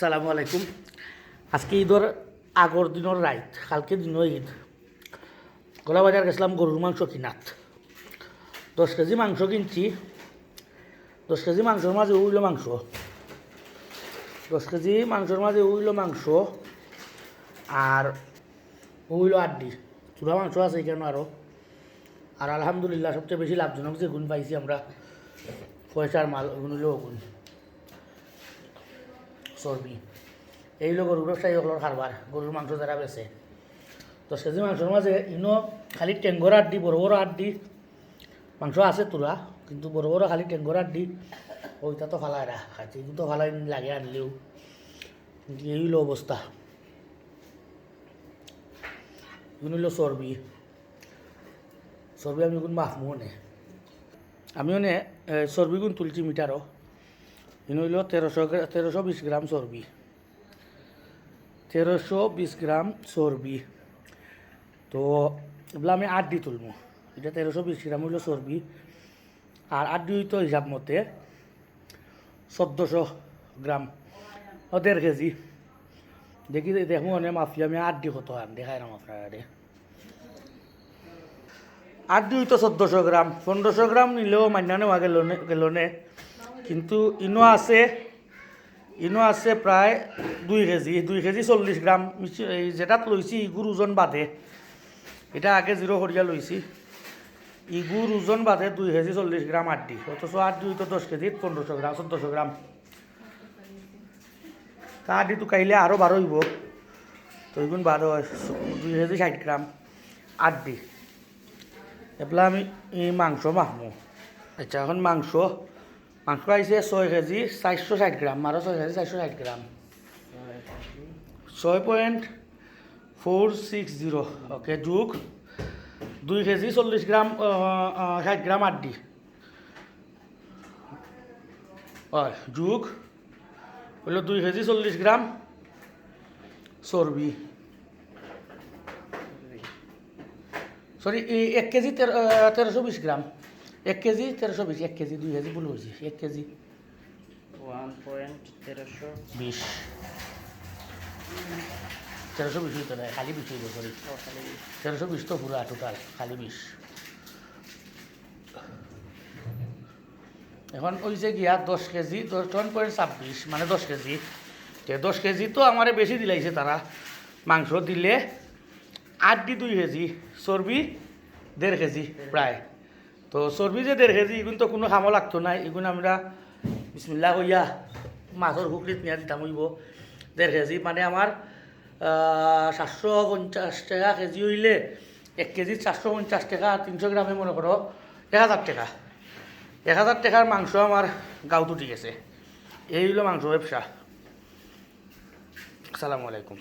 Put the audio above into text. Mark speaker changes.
Speaker 1: সালামু আলাইকুম। আজকে ঈদর আগর দিনের রাইত কালকে দিনও ঈদ। বাজার গেছিলাম গরুর মাংস কিনাত। দশ কেজি মাংস কিনছি। দশ কেজি মাংসর মাঝে উইল মাংস। দশ কেজি মাংসর মাঝে উইল মাংস আর উইল আড্ডি। চূড়া মাংস আছে কেন আরও আর আলহামদুলিল্লাহ সবচেয়ে বেশি লাভজনক যে গুণ পাইছি আমরা, পয়সার মাল, গুণ গুণ চর্বি এই হলো গরুর ব্যবসায়ী সকলের খারবার গরুর মাংস যারা বেছে দশ কেজি মাংসের মাঝে ইনো খালি টেঙ্গর আড্ডি বড় বড় আড্ডি মাংস আছে তোরা কিন্তু বড় বড় খালি টেঙ্গর আড্ডি ওইটা তো ফালাই রা খাইছে কিন্তু ফালাই লাগে আনলেও। কিন্তু এই হলো অবস্থা এগুলো হলো চর্বি চর্বি আমি কোন মাফমু নে? আমি মানে চর্বি গুণ তুলছি মিটারও ইনো হইল তেরোশো তেরোশো বিশ গ্রাম চর্বি। তেরোশো বিশ গ্রাম চর্বি। তো এগুলো আমি আট দি তুলবো। এটা তেরোশো বিশ গ্রাম হইল চর্বি। আর আট দি তো হিসাব মতে চোদ্দোশো গ্রাম ও দেড় কেজি। দেখি দেখুন অনেক মাফি, আমি আট দি কত আন দেখাই না আপনারা আট দুই তো চোদ্দোশো গ্রাম, পনেরোশো গ্রাম নিলেও মান্য নেওয়া গেল গেলনে কিন্তু ইনো আছে ইনো আছে প্রায় দুই কেজি দুই কেজি চল্লিশ গ্রাম। যেটাত লইছি ইগুর ওজন বাদে। এটা আগে জিরো করিয়া লইছি ইগুর ওজন বাদে দুই কেজি চল্লিশ গ্রাম আড্ডি অথচ আট দুই তো দশ কেজিত পনেরোশো গ্রাম, চোদ্দোশো গ্রাম। তা আড্ডি তো কাইলে আরও বারো হইব তো এগুন বারো দুই কেজি ষাট গ্রাম আড্ডি এগুলা আমি মাংস মাখমু আচ্ছা এখন মাংস মাংস আইছে ছয় কেজি চারশো ষাট গ্রাম আরও ছয় কেজি চারশো ষাট গ্রাম। ছয় point four six zero okay যুগ দুই কেজি গ্রাম আহ, আহ, ষাট গ্রাম আড্ডি হয় যুগ হইল দুই কেজি চল্লিশ গ্রাম। চর্বি সরি এই এক কেজি তেরো আহ, তেরোশো বিশ গ্রাম। এক কেজি তেরোশো বিশ এক কেজি দুই কেজি ভুল হয়েছে এক কেজি।
Speaker 2: ওয়ান পয়েন্ট তেরোশো
Speaker 1: বিশ। তেরোশো বিশ হইতে নাই খালি বিশ হইব সরি তেরোশো বিশ তো পুরা টোটাল খালি বিশ। এখন ওইছে গিয়া দশ কেজি দশ ওয়ান পয়েন্ট ছাব্বিশ মানে দশ কেজি। তে দশ কেজি তো আমারে বেশি দিলাইছে তারা। মাংস দিলে আট দি দুই কেজি চর্বি দেড় কেজি প্রায়। তো চর্বি যে দেড় কেজি এগুন তো কোনো খামো লাগতো না এগুন আমরা বিসমিল্লা কইয়া মাছর হুকরিত নিয়া দিতাম হইব দেড় কেজি মানে আমার সাতশো পঞ্চাশ টাকা কেজি হইলে এক কেজি চারশো পঞ্চাশ টাকা তিনশো গ্রামে মনে করো এক হাজার টাকা। এক হাজার টাকার মাংস আমার গাঁত উঠি গেছে এই হইল মাংস ব্যবসা। আসসালামু আলাইকুম।